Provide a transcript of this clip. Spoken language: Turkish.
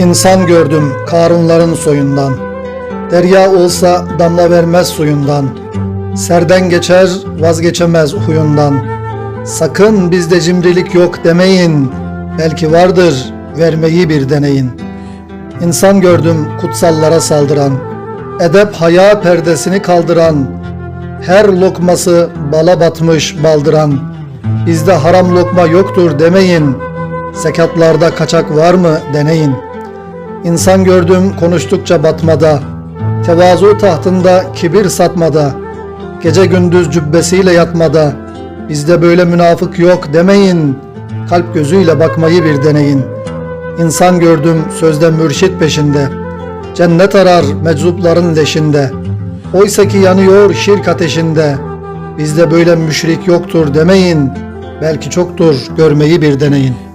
İnsan gördüm Karunların soyundan. Derya olsa damla vermez suyundan. Serden geçer vazgeçemez huyundan. Sakın bizde cimrilik yok demeyin. Belki vardır vermeyi bir deneyin. İnsan gördüm kutsallara saldıran. Edep haya perdesini kaldıran. Her lokması bala batmış baldıran. Bizde haram lokma yoktur demeyin. Sekatlarda kaçak var mı deneyin. İnsan gördüm konuştukça batmada. Tevazu tahtında kibir satmada. Gece gündüz cübbesiyle yatmada. Bizde böyle münafık yok demeyin. Kalp gözüyle bakmayı bir deneyin. İnsan gördüm sözde mürşit peşinde. Cennet arar meczupların leşinde. Oysa ki yanıyor şirk ateşinde. Bizde böyle müşrik yoktur demeyin. Belki çoktur görmeyi bir deneyin.